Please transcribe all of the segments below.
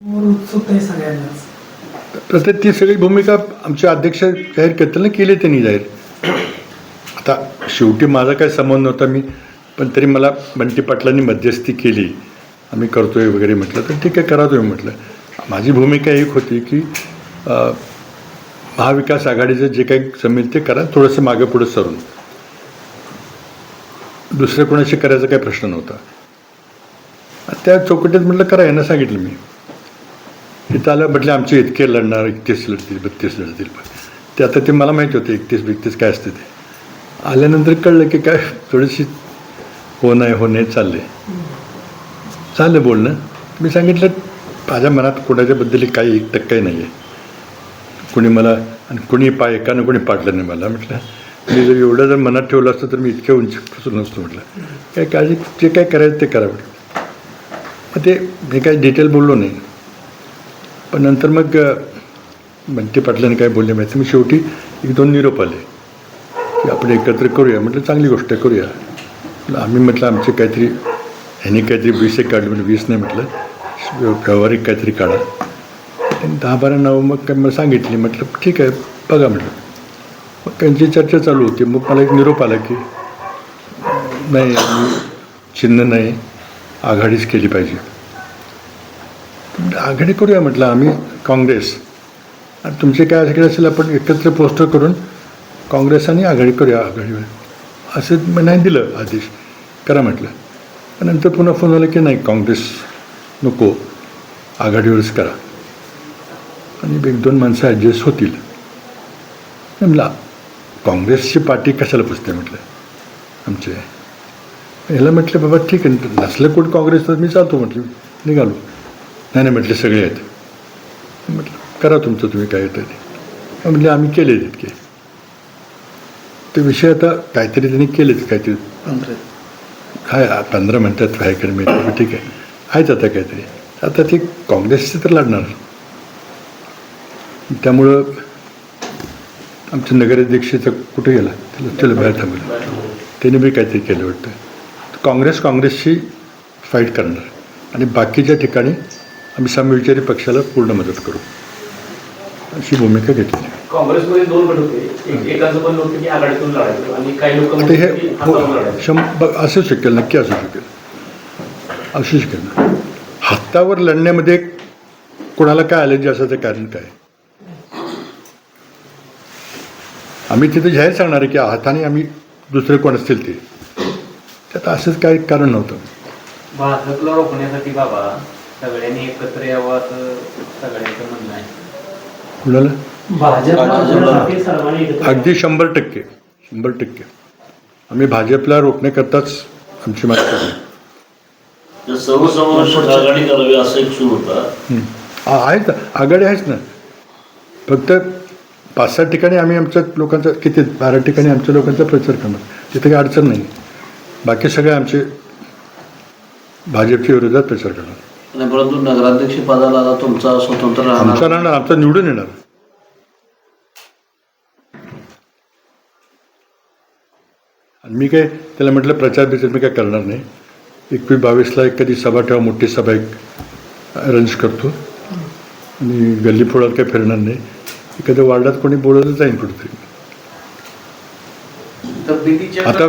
प्रत्येक उत्सुकता आहे सगळ्यांनाच. तर ती सगळी भूमिका आमचे अध्यक्ष जाहीर करतील ना केली त्यांनी जाहीर. आता शेवटी माझा काही संबंध नव्हता मी पण तरी मला बंटी पाटलांनी मध्यस्थी केली. आम्ही करतोय वगैरे म्हटलं तर ठीक आहे करा तुम्ही म्हटलं. माझी भूमिका एक होती की अ, महाविकास आघाडीचं जे काही जमेल ते करा थोडंसं मागे पुढं सरून. दुसऱ्या कोणाशी करायचा काही प्रश्न नव्हता. त्या चौकटीत म्हटलं करा यांना सांगितलं मी. तिथं आलं म्हटलं आमचे इतके लढणार एकतीस लढतील बत्तीस लढतील ते आता ते मला माहिती होते एकतीस बत्तीस काय असते ते. आल्यानंतर कळलं की काय थोडीशी हो नाही हो नाही चालले चाललं बोलणं. मी सांगितलं माझ्या मनात कोणाच्याबद्दल काही एक टक्काही नाही आहे कुणी मला आणि कुणी पाय एकानं कोणी पाडलं नाही मला. म्हटलं मी जर एवढं जर मनात ठेवलं असतं तर मी इतक्या उंचीपासून नसतो म्हटलं. काय काळजी जे काय करायचं ते करा म्हटलं. मग ते मी काय डिटेल बोललो नाही. पण नंतर मग अ, बंटी काय बोलले माहिती? मी शेवटी एक दोन निरोप आले. की आपण एकत्र करूया. म्हटलं चांगली गोष्ट करूया. आम्ही म्हटलं आमचे काहीतरी ह्यांनी काहीतरी वीस एक काढले म्हणजे वीस नाही म्हटलं. व्यावहारिक काहीतरी काढा. त्यांनी दहा बारा नावं मग काय मला सांगितली. म्हटलं ठीक आहे बघा म्हटलं. मग त्यांची चर्चा चालू होती. मग मला एक निरोप आला की नाही चिन्ह नाही. आघाडीच केली पाहिजे. आघाडी करूया म्हटलं आम्ही काँग्रेस. आणि तुमचे काय सगळे असेल आपण एकत्र पोस्टर करून काँग्रेस आणि आघाडी करूया आघाडीवर असं मी नाही दिलं आदेश. करा म्हटलं. पण नंतर पुन्हा फोन आला की नाही काँग्रेस नको. आघाडीवरच करा. आणि एक दोन माणसं ॲडजस्ट होतील. म्हणला काँग्रेसची पार्टी कशाला पुसते म्हटलं? आमचे. ह्याला म्हटलं बाबा ठीक आहे नसलं कोण काँग्रेस तर मी चालतो म्हटलं. निघालो. नाही नाही म्हटले सगळे आहेत. म्हटलं करा तुमचं तुम्ही काय येतं ते म्हटले आम्ही केले तितके ते विषय आता काहीतरी त्यांनी केलेच काहीतरी. काय पंधरा मिनटात काय कर मी ठीक आहे. आहेत आता काहीतरी. आता ते काँग्रेसचे तर लढणार. त्यामुळं आमच्या नगराध्यक्षाचं कुठे गेला? त्याला त्याला बाहेर थांबवलं. त्याने बी काहीतरी केलं वाटतं. काँग्रेस काँग्रेसशी फाईट करणार. आणि बाकीच्या ठिकाणी आम्ही समविचारी पक्षाला पूर्ण मदत करू. अशी भूमिका घेतली. काँग्रेसमध्ये दोन गट होते. एक एकाचं पण होतं की आघाडीतून लढायचं. आणि काही लोक ते हे हो शंभर असू शकेल नक्की असू शकेल. असू शकेल ना. हातावर लढण्यामध्ये कोणाला काय ॲलर्जी असायचं कारण काय? आम्ही तिथे जाहीर सांगणार आहे की हाताने आम्ही दुसरे कोण असतील ते. त्यात असंच काही कारण नव्हतं. भाजपला रोखण्यासाठी बाबा सगळ्यांनी एकत्र यावं असं सगळ्यांचं म्हणणं आहे. कुणाला? अगदी शंभर टक्के शंभर टक्के. आम्ही भाजपला रोखण्याकरताच आमची मागणी आहे. सर्वसमावेशक आघाडी करावी असा एक सूर होता. हं. आ- आहेत ना. आघाडी आहेच ना. फक्त पाच सात ठिकाणी आम्ही आमच्या लोकांचा किती बारा ठिकाणी आमच्या लोकांचा प्रचार करणार. तिथे काही अडचण नाही. बाकी सगळे आमचे भाजपच्या विरोधात प्रचार करणार. आणि परंतु नगराध्यक्ष पदाला आता तुमचा स्वतंत्र आमचा राहणार राहणार आमचा निवडून येणार. आणि मी काय त्याला म्हटलं प्रचार बिचार मी काय करणार नाही. एकवीस बावीसला एक कधी सभा ठेवा मोठी सभा एक अरेंज करतो. आणि गल्ली फोडात काही फिरणार नाही. एखाद्या वार्डात कोणी बोलवलं जाईन कुठेतरी. आता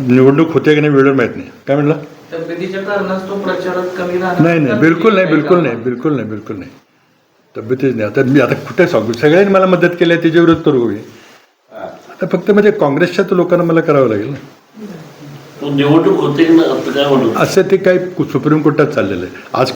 निवडणूक होते की नाही वेळेवर माहीत नाही. काय म्हणला? तब्येतीच्या कारणास तो प्रचारात कमी राहणार. नाही नाही बिलकुल नाही बिलकुल नाही बिलकुल नाही बिलकुल नाही. तब्येतीच नाही. आता मी आता कुठे सांगू सगळ्यांनी मला मदत केली आहे त्याच्या विरोध करू मी आता फक्त म्हणजे काँग्रेसच्या तर लोकांना मला करावं लागेल ना. निवडणूक होते असं ते काही सुप्रीम कोर्टात चाललेलं आहे. आज